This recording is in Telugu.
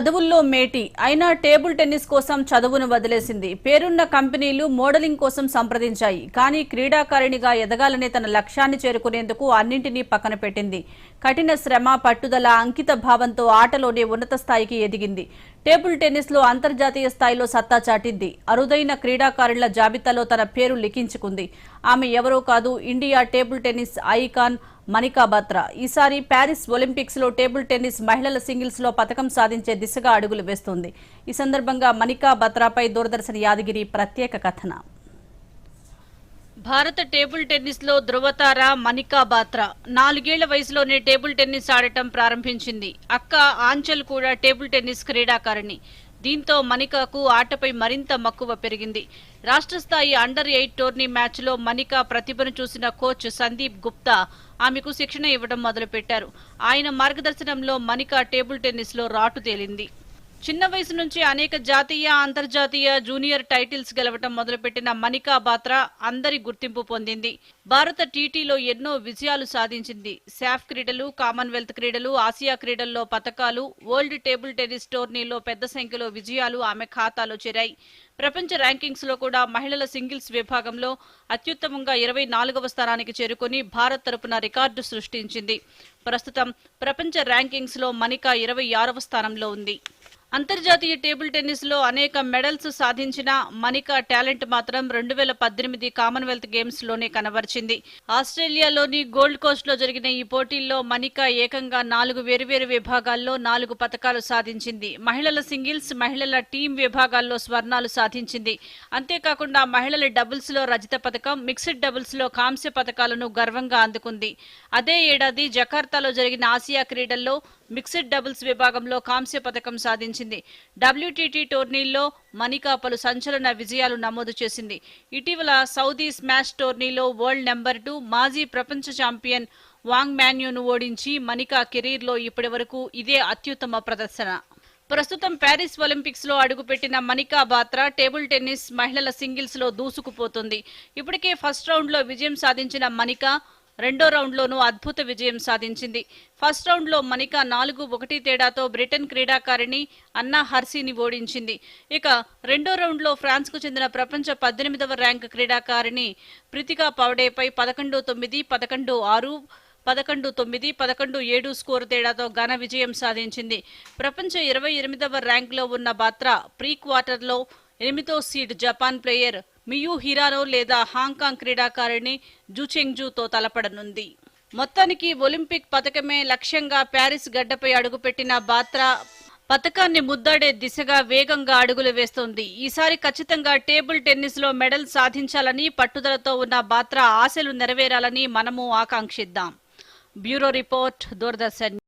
చదువుల్లో మేటి. అయినా టేబుల్ టెన్నిస్ కోసం చదువును వదిలేసింది. పేరున్న కంపెనీలు మోడలింగ్ కోసం సంప్రదించాయి. కానీ క్రీడాకారిణిగా ఎదగాలనే తన లక్ష్యాన్ని చేరుకునేందుకు అన్నింటినీ పక్కన పెట్టింది. కఠిన శ్రమ పట్టుదల అంకిత భావంతో ఆటలోనే ఉన్నత స్థాయికి ఎదిగింది. టేబుల్ టెన్నిస్లో అంతర్జాతీయ స్థాయిలో సత్తా చాటింది. అరుదైన క్రీడాకారుల జాబితాలో తన పేరు లిఖించుకుంది. ఆమె ఎవరో కాదు India table tennis icon Manika Batra ఈసారి ప్యారిస్ ఒలింపిక్స్లో టేబుల్ టెన్నిస్ మహిళల సింగిల్స్లో పథకం సాధించే దిశగా అడుగులు వేస్తోంది. ఈ సందర్భంగా మనికా బత్రాపై దూరదర్శన్ యాదగిరి ప్రత్యేక కథన. భారత టేబుల్ టెన్నిస్లో ధృవతార మనికా బాత్రా నాలుగేళ్ళ వయసులోనే టేబుల్ టెన్నిస్ ఆడటం ప్రారంభించింది. అక్క ఆంచల్ కూడా టేబుల్ టెన్నిస్ క్రీడాకారిణి. దీంతో మనికాకు ఆటపై మరింత మక్కువ పెరిగింది. రాష్ట్ర స్థాయి అండర్ ఎయిట్ టోర్నీ మ్యాచ్లో మనికా ప్రతిభను చూసిన కోచ్ సందీప్ గుప్తా ఆమెకు శిక్షణ ఇవ్వడం మొదలుపెట్టారు. ఆయన మార్గదర్శనంలో మనికా టేబుల్ టెన్నిస్లో రాటు తేలింది. చిన్న వయసు నుంచి అనేక జాతీయ అంతర్జాతీయ జూనియర్ టైటిల్స్ గెలవటం మొదలుపెట్టిన మనికా బాత్రా అందరి గుర్తింపు పొందింది. భారత టీటీలో ఎన్నో విజయాలు సాధించింది. శాఫ్ క్రీడలు కామన్వెల్త్ క్రీడలు ఆసియా క్రీడల్లో పతకాలు వరల్డ్ టేబుల్ టెన్నిస్ టోర్నీలో పెద్ద సంఖ్యలో విజయాలు ఆమె ఖాతాలో చేరాయి. ప్రపంచ ర్యాంకింగ్స్లో కూడా మహిళల సింగిల్స్ విభాగంలో అత్యుత్తమంగా ఇరవై నాలుగవ స్థానానికి చేరుకుని భారత్ తరపున రికార్డు సృష్టించింది. ప్రస్తుతం ప్రపంచ ర్యాంకింగ్స్లో మనికా ఇరవై ఆరవ స్థానంలో ఉంది. అంతర్జాతీయ టేబుల్ టెన్నిస్లో అనేక మెడల్స్ సాధించిన మనికా టాలెంట్ మాత్రం రెండు వేల పద్దెనిమిది కామన్వెల్త్ గేమ్స్లోనే కనబరిచింది. ఆస్ట్రేలియాలోని గోల్డ్ కోస్ట్లో జరిగిన ఈ పోటీల్లో మనికా ఏకంగా నాలుగు వేరువేరు విభాగాల్లో నాలుగు పథకాలు సాధించింది. మహిళల సింగిల్స్ మహిళల టీం విభాగాల్లో స్వర్ణాలు సాధించింది. అంతేకాకుండా మహిళల డబుల్స్లో రజత పథకం మిక్స్డ్ డబుల్స్లో కాంస్య పథకాలను గర్వంగా అందుకుంది. అదే ఏడాది జకార్తాలో జరిగిన ఆసియా క్రీడల్లో మిక్స్డ్ డబుల్స్ విభాగంలో కాంస్య పథకం సాధించింది. డబ్ల్యూటీటీ టోర్నీల్లో మనికా పలు సంచలన విజయాలు నమోదు చేసింది. ఇటీవల సౌదీ స్మాష్ టోర్నీలో వరల్డ్ నెంబర్ టూ మాజీ ప్రపంచ ఛాంపియన్ వాంగ్ మాన్యూను ఓడించి మనికా కెరీర్లో ఇప్పటివరకు ఇదే అత్యుత్తమ ప్రదర్శన. ప్రస్తుతం ప్యారిస్ ఒలింపిక్స్లో అడుగుపెట్టిన మనికా బాత్రా టేబుల్ టెన్నిస్ మహిళల సింగిల్స్లో దూసుకుపోతుంది. ఇప్పటికే ఫస్ట్ రౌండ్లో విజయం సాధించిన మనికా రెండో రౌండ్లోనూ అద్భుత విజయం సాధించింది. ఫస్ట్ రౌండ్లో మనికా నాలుగు ఒకటి తేడాతో బ్రిటన్ క్రీడాకారిణి అన్నా హర్సీని ఓడించింది. ఇక రెండో రౌండ్లో ఫ్రాన్స్కు చెందిన ప్రపంచ పద్దెనిమిదవ ర్యాంక్ క్రీడాకారిణి ప్రితికా పవడేపై పదకొండు తొమ్మిది పదకొండు ఆరు పదకొండు తొమ్మిది పదకొండు ఏడు స్కోరు తేడాతో ఘన విజయం సాధించింది. ప్రపంచ ఇరవై ఎనిమిదవ ర్యాంక్లో ఉన్న బాత్రా ప్రీ క్వార్టర్లో ఎనిమిదో seed Japan player Miyu Hirano లేదా హాంకాంగ్ క్రీడాకారిణి జూచెంగ్జూతో తలపడనుంది. మొత్తానికి ఒలింపిక్ పథకమే లక్ష్యంగా ప్యారిస్ గడ్డపై అడుగుపెట్టిన బాత్రా పథకాన్ని ముద్దాడే దిశగా వేగంగా అడుగులు వేస్తోంది. ఈసారి ఖచ్చితంగా టేబుల్ టెన్నిస్లో మెడల్ సాధించాలని పట్టుదలతో ఉన్న బాత్రా ఆశలు నెరవేరాలని మనము ఆకాంక్షిద్దాం. Bureau report Doordarshan.